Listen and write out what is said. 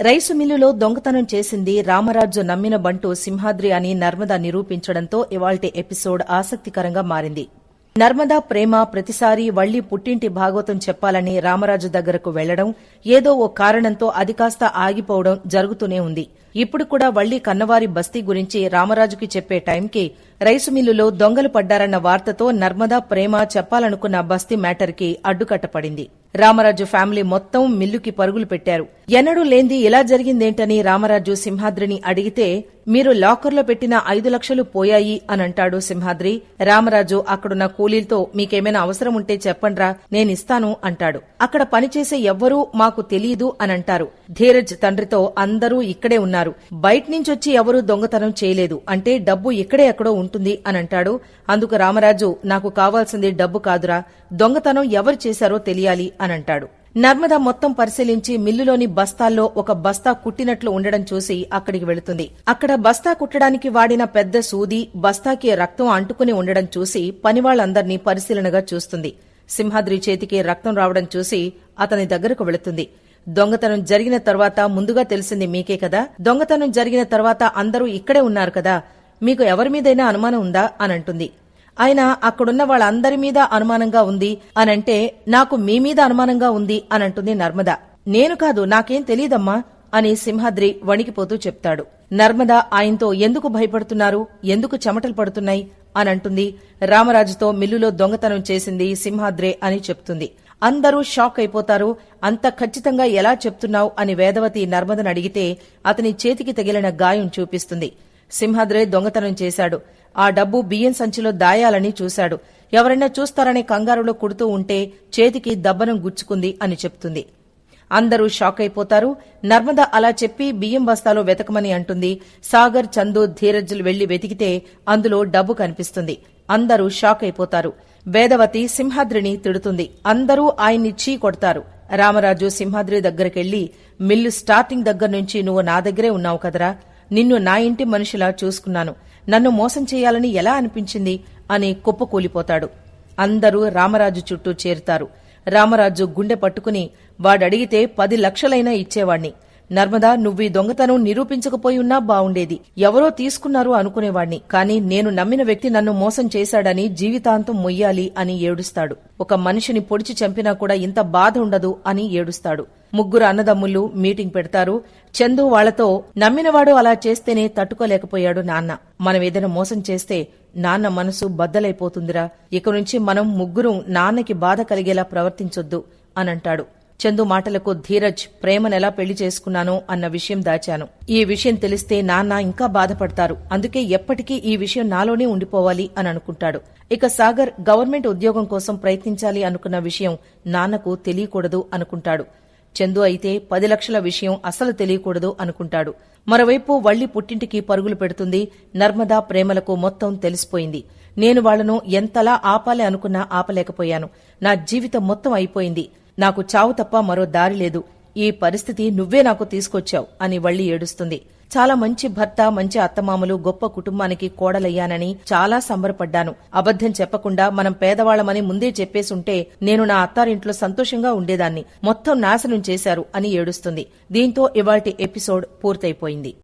Rice మిల్లులో దొంగతనం చేసింది రామరాజు నమ్మిన బంటు సింహాద్రి అని నర్మదా నిరూపించడంతో ఇవాల్టి ఎపిసోడ్ ఆసక్తికరంగా మారింది. నర్మదా ప్రేమ ప్రతిసారి వళ్ళి పుట్టింటి భాగవతం చెప్పాలని రామరాజు దగ్గరకు వెళ్ళడం ఏదో ఓ కారణంతో అది కాస్త ఆగిపోవడం జరుగుతూనే ఉంది. ఇప్పుడు కూడా వళ్ళి కన్నవారి బస్తీ గురించి రామరాజుకి చెప్పే టైంకి రైసు మిల్లులో దొంగలు పడ్డారన్న వార్తతో నర్మదా ప్రేమ చెప్పాలనుకున్న బస్తీ మ్యాటర్కి అడ్డుకట్టపడింది. రామరాజు ఫ్యామిలీ మొత్తం మిల్లుకి పరుగులు పెట్టారు. ఎన్నడూ లేంది ఇలా జరిగిందేంటని రామరాజు సింహాద్రిని అడిగితే మీరు లాకర్లో పెట్టిన ఐదు లక్షలు పోయాయి అని అంటాడు సింహాద్రి. రామరాజు అక్కడున్న కూలీలతో మీకేమైనా అవసరం ఉంటే చెప్పండ్రా నేనిస్తాను అంటాడు. అక్కడ పనిచేసే ఎవ్వరూ మాకు తెలియదు అని అంటారు ధీరజ్ తండ్రితో అందరూ ఇక్కడే ఉన్నారు. బయట నుంచొచ్చి ఎవరూ దొంగతనం చేయలేదు. అంటే డబ్బు ఇక్కడే ఎక్కడో ఉంటుంది. అని అంటాడు. అందుకు రామరాజు నాకు కావాల్సింది డబ్బు కాదురా. దొంగతనం ఎవరు చేశారో తెలియాలి అని అంటాడు. నర్మద మొత్తం పరిశీలించి మిల్లులోని బస్తాల్లో ఒక బస్తా కుట్టినట్లు ఉండడం చూసి అక్కడికి వెళుతుంది. అక్కడ బస్తా కుట్టడానికి వాడిన పెద్ద సూది బస్తాకి రక్తం అంటుకుని ఉండడం చూసి పనివాళ్ళందర్నీ పరిశీలనగా చూస్తుంది. సింహాద్రి చేతికి రక్తం రావడం చూసి అతని దగ్గరకు వెళుతుంది. దొంగతనం జరిగిన తర్వాత ముందుగా తెలిసింది మీకే కదా. దొంగతనం జరిగిన తర్వాత అందరూ ఇక్కడే ఉన్నారు కదా. మీకు ఎవరి మీదైనా అనుమానం ఉందా అనంటుంది. ఆయన అక్కడున్న వాళ్ళందరి మీద అనుమానంగా ఉంది అనంటే నాకు మీ మీద అనుమానంగా ఉంది అనంటుంది నర్మద. నేను కాదు నాకేం తెలీదమ్మా అని సింహాద్రి వణికిపోతూ చెప్తాడు. నర్మద ఆయనతో ఎందుకు భయపడుతున్నారు? ఎందుకు చెమటలు పడుతున్నాయి? అనంటుంది. రామరాజుతో మిల్లులో దొంగతనం చేసింది సింహాద్రే అని చెప్తుంది. అందరూ షాక్ అయిపోతారు. అంత ఖచ్చితంగా ఎలా చెప్తున్నావు? అని వేదవతి నర్మదను అడిగితే అతని చేతికి తగిలిన గాయం చూపిస్తుంది. సింహాద్రే దొంగతనం చేశాడు. ఆ డబ్బు బియ్యం సంచిలో దాయాలని చూశాడు. ఎవరైనా చూస్తారనే కంగారులో కుడుతూ ఉంటే చేతికి దబ్బనం గుచ్చుకుంది అని చెప్తుంది. అందరూ షాక్ అయిపోతారు. నర్మద అలా చెప్పి బియ్యం బస్తాలో వెతకమని అంటుంది. సాగర్ చందు ధీరజ్లు వెళ్ళి వెతికితే అందులో డబ్బు కనిపిస్తుంది. అందరూ షాక్ అయిపోతారు. వేదవతి సింహాద్రిని తిడుతుంది. అందరూ ఆయన్ని చీ కొడతారు. రామరాజు సింహాద్రి దగ్గరికెళ్ళి మిల్లు స్టార్టింగ్ దగ్గర నుంచి నువ్వు నా దగ్గరే ఉన్నావు కదరా. నిన్ను నా ఇంటి మనిషిలా చూసుకున్నాను. నన్ను మోసం చేయాలని ఎలా అనిపించింది? అని కుప్పకూలిపోతాడు అందరూ రామరాజు చుట్టూ చేరుతారు. రామరాజు గుండె పట్టుకుని వాడడిగితే పది లక్షలైనా ఇచ్చేవాణ్ణి. నర్మదా నువ్వీ దొంగతనం నిరూపించకపోయి ఉన్నా బావుండేది. ఎవరో తీసుకున్నారు అనుకునేవాణ్ణి. కాని నేను నమ్మిన వ్యక్తి నన్ను మోసం చేశాడని జీవితాంతం మొయ్యాలి అని ఏడుస్తాడు. ఒక మనిషిని పొడిచి చంపినా కూడా ఇంత బాధ ఉండదు అని ఏడుస్తాడు. ముగ్గురు అన్నదమ్ములు మీటింగ్ పెడతారు. చందు వాళ్ళతో నమ్మినవాడు అలా చేస్తేనే తట్టుకోలేకపోయాడు నాన్న. మనం ఏదైనా మోసం చేస్తే నాన్న మనసు బద్దలైపోతుందిరా. ఇక నుంచి మనం ముగ్గురు నాన్నకి బాధ కలిగేలా ప్రవర్తించొద్దు అనంటాడు చందు మాటలకు ధీరజ్ ప్రేమనెలా పెళ్ళి చేసుకున్నానో అన్న విషయం దాచాను. ఈ విషయం తెలిస్తే నాన్న ఇంకా బాధపడతారు. అందుకే ఎప్పటికీ ఈ విషయం నాలోనే ఉండిపోవాలి అని అనుకుంటాడు. ఇక సాగర్ గవర్నమెంట్ ఉద్యోగం కోసం ప్రయత్నించాలి అనుకున్న విషయం నాన్నకు తెలియకూడదు అనుకుంటాడు. చందు అయితే పది లక్షల విషయం అసలు తెలియకూడదు అనుకుంటాడు. మరోవైపు వళ్ళి పుట్టింటికి పరుగులు పెడుతుంది. నర్మదా ప్రేమలకు మొత్తం తెలిసిపోయింది. నేను వాళ్ళను ఎంతలా ఆపాలి అనుకున్నా ఆపలేకపోయాను. నా జీవితం మొత్తం అయిపోయింది. నాకు చావు తప్ప మరో దారి లేదు. ఈ పరిస్థితి నువ్వే నాకు తీసుకొచ్చావు అని వళ్ళి ఏడుస్తుంది. చాలా మంచి భర్త మంచి అత్తమామలు గొప్ప కుటుంబానికి కోడలయ్యానని చాలా సంబరపడ్డాను. అబద్ధం చెప్పకుండా మనం పేదవాళ్ళమని ముందే చెప్పేసుంటే నేను నా అత్తారింట్లో సంతోషంగా ఉండేదాన్ని. మొత్తం నాశనం చేశారు అని ఏడుస్తుంది. దీంతో ఇవాటి ఎపిసోడ్ పూర్తయిపోయింది.